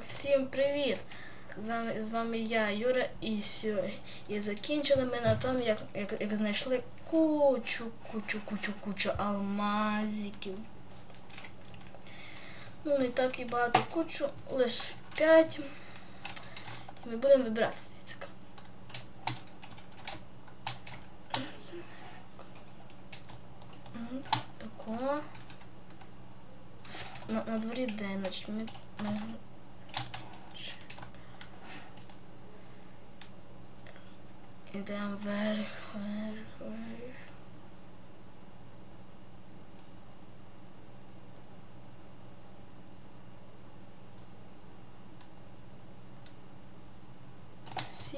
Всім привіт! З вами, я, Юра, і, і закінчили ми на тому, як, як, як знайшли кучу, кучу, кучу, кучу алмазиків. Ну, не так і багато кучу, лише 5. І ми будемо вибирати звідси. Тако. На, на дворі день, значить ми,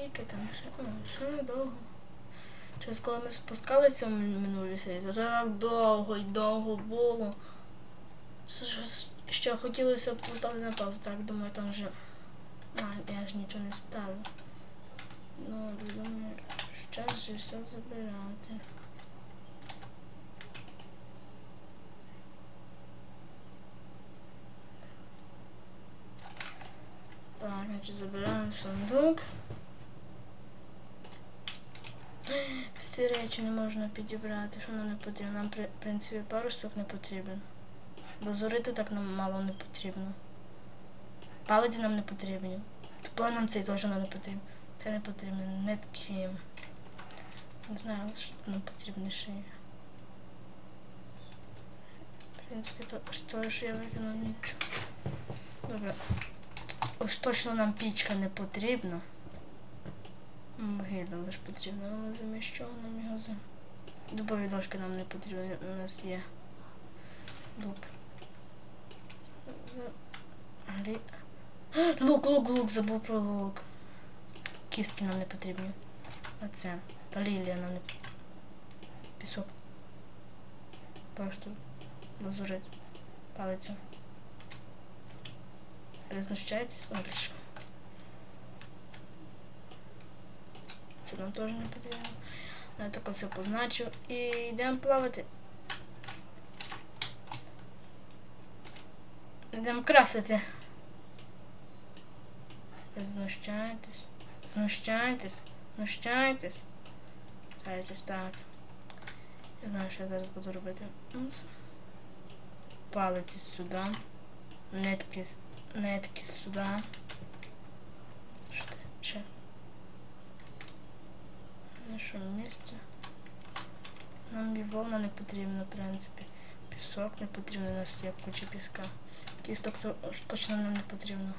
Скільки там ще, ще недовго. Через коли ми спускалися в мин- минулій серії, то вже так довго і довго було. Що, хотілося б поставити на паузу, так думаю, там вже. А, я ж нічого не ставлю. Ну, думаю, час же все забирати. Так, значить забираємо сундук. Всі речі не можна підібрати, що нам не потрібно. Нам, в принципі, парусок не потрібен. Дозорити так нам мало не потрібно. Палиці нам не потрібні. Тепер нам цей теж не потрібен. Це не потрібно. Нитки. Не знаю, що нам потрібно ще. є. В принципі, то з того, що я викинув нічого. Добре. Ось точно нам пічка не потрібна. Вугілля лише потрібно. Але нам його за. Дубові дошки нам не потрібні. У нас є дуб. Лук, лук, лук, забув про лук. Кістки нам не потрібні. А це. Та лілія нам не Пісок. Просто лазурит. Палиця. Ви знущаєтесь? Це нам теж не потрібно. Я так все позначу. І йдемо плавати. Йдемо крафтити. Ви знущаєтесь. Знущаєтесь. Знущаєтесь. Так. Я знаю, що я зараз буду робити. Палиці сюди. Нитки, нитки сюди. Що ти? Ще. Що місце? Нам і вовна не потрібна, в принципі. Пісок не потрібен, у нас є куча піска. Кісток точно нам не потрібно.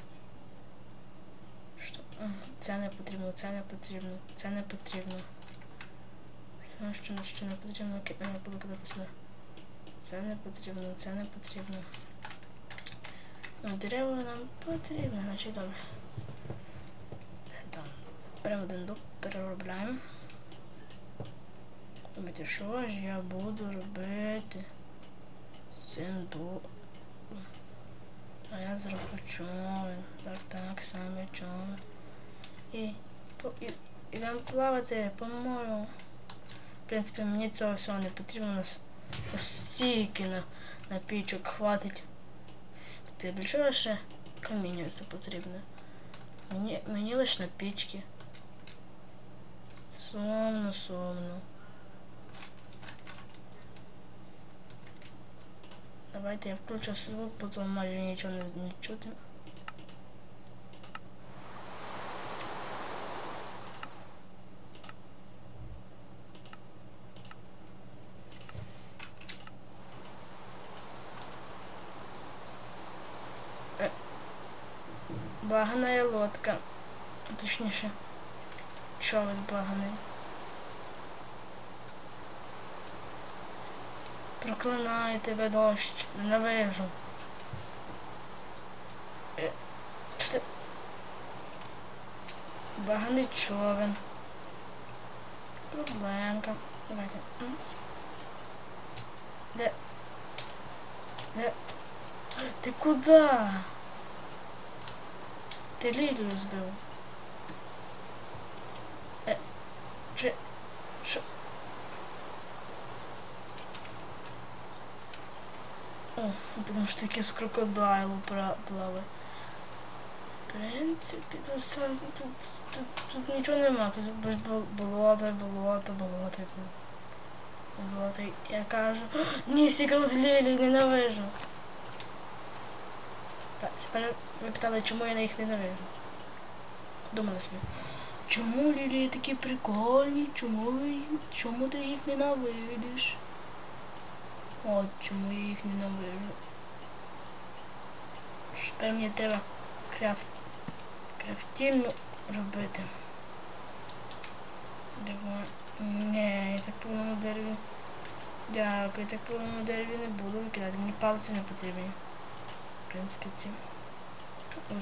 Це не потрібно, це не потрібно, це не потрібно. Все, що, що не потрібно, я буду кидати сюди. Це не потрібно, це не потрібно. Ну, дерева нам потрібно, значить добре. Беремо один дуб, переробляємо. Думаєте, що ж я буду робити з цим дубом? А я зроблю човен. Так, так, саме човен. І, по, і ідемо плавати по морю. В принципі, мені цього всього не потрібно. У нас стільки на, на пічок хватить. Тепер для чого ще каміння це потрібно? Мені, мені лише на пічки. Сумно, сумно. Давайте я включу звук, потім майже нічого не, не чути. Е, Багана лодка. Точніше, човен баганий. Проклинаю тебе дощ, ненавижу. Е. Баганий човен. Проблемка. Давайте. Де? Де? Ти куди? Ти лілію збив. Е, чи... Що? О, потому что таки с крокодайлом плавает. принципі, тут, все, тут, тут, тут нічого нема. Тут болото, болото, болото, болото. Я кажу, ні, сікал з Лілі, ненавижу. Тепер ви питали, чому я на їх ненавижу. Думали собі. Чому Лілі такі прикольні? Чому чому ти їх ненавидиш? От чому я їх ненавижу. Тепер мені треба крафт крафтільну робити. Давай. Ні, я так по моєму дереві. Дякую, так по моєму дереві не буду викидати. Мені палиці не потрібні. В принципі, ці.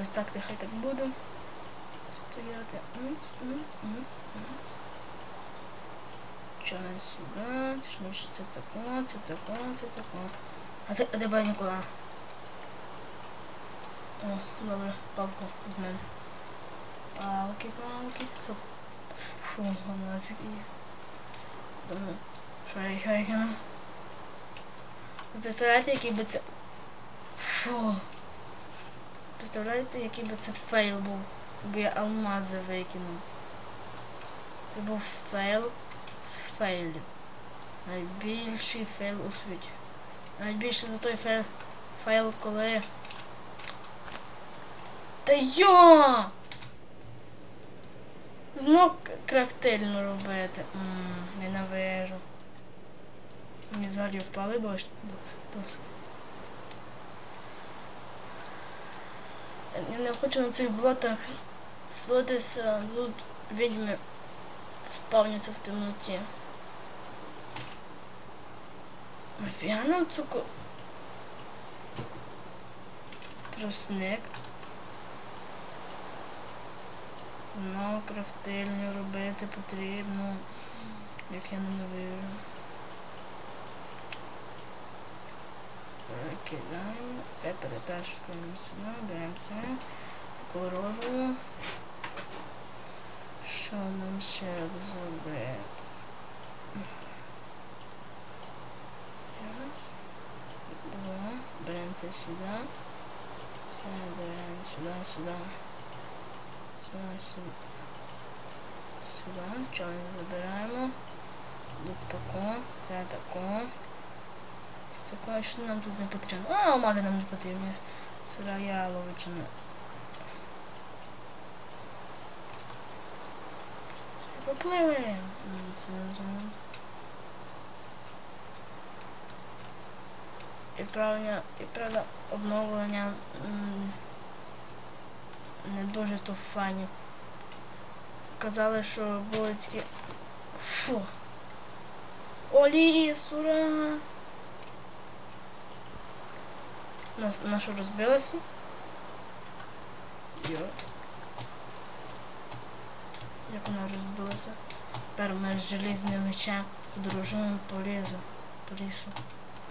Ось так нехай так буде. Стояти. Нц, нц, нц, нц. Чай сюди, точніше це тако, це тако, це тако. А ти, а де бай Нікола? О, добре, палку візьмемо. Палки, палки. Стоп. Фу, вона є. Думаю, що я їх викину. Ви представляєте, який би це... Фу. Представляєте, який би це фейл був, якби я алмази викинув. Це був фейл з. Найбільший фейл у світі. Найбільше за той фейл, фейл коли... Та йо! Знов к- крафтильну робити. Ммм, ненавижу. Мені взагалі впали дощ. Дос, дос. Я не хочу на цих болотах селитися. Тут відьми спавняться в темноті. Нафіга нам цуку? Тросник. Ну, крафтильню робити потрібно. Як я не ненавижу. Кидаємо. Це переташкуємо сюди, беремо це. Корову. Що нам ще зробити? Раз. Два. Беремо це сюди. Це беремо сюди, сюди. Сюди, сюди. Сюди. Чого не забираємо? Тут тако. Це тако. Це тако, що нам тут не потрібно. А, алмази нам не потрібні. Сира яловичина. Це поплили. Не знаю. І правда, і правда обновлення не дуже то фані. Казали, що були такі. Фу. Олі, сура. Нас, нашу розбилася. Йо. Як вона розбилася? Тепер ми з желізним мечем подорожуємо по лісу. По лісу.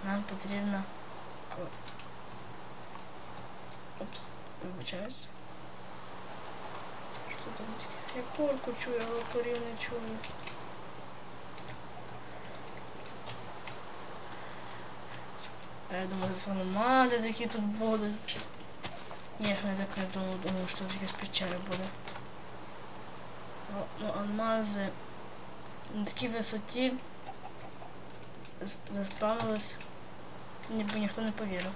Нам потрібно. Опс, вибачаюсь. Що там таке? Я курку чую, але корів не чую. А я думаю, це алмази такі тут будуть. Ні, я не так не думав, думав, що тут якась печера буде. Ну, ну алмази на такій висоті зас- заспавнились, ніби ніхто не повірив.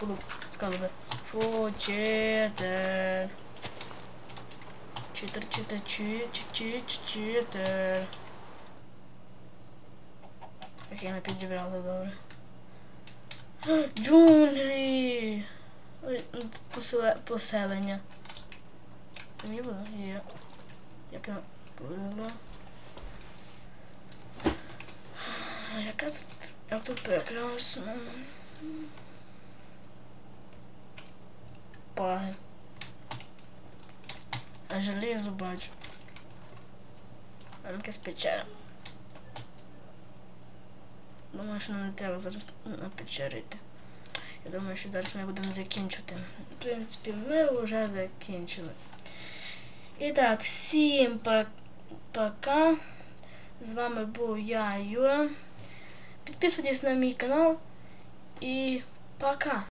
Буду сказали, фу, читер. Читер, читер, чит, чит, читер. Як я не підібрала добре. Джунглі! Ну, поселення. Було? Є. Як я. А Яка тут, як тут прекрасно. Паги. А железо бачу. Там якась печера. Думаю, що нам не треба зараз на печеру йти. Я думаю, що зараз ми будемо закінчувати. В принципі, ми вже закінчили. І так, всім пока. З вами був я, Юра. Підписуйтесь на мій канал і пока.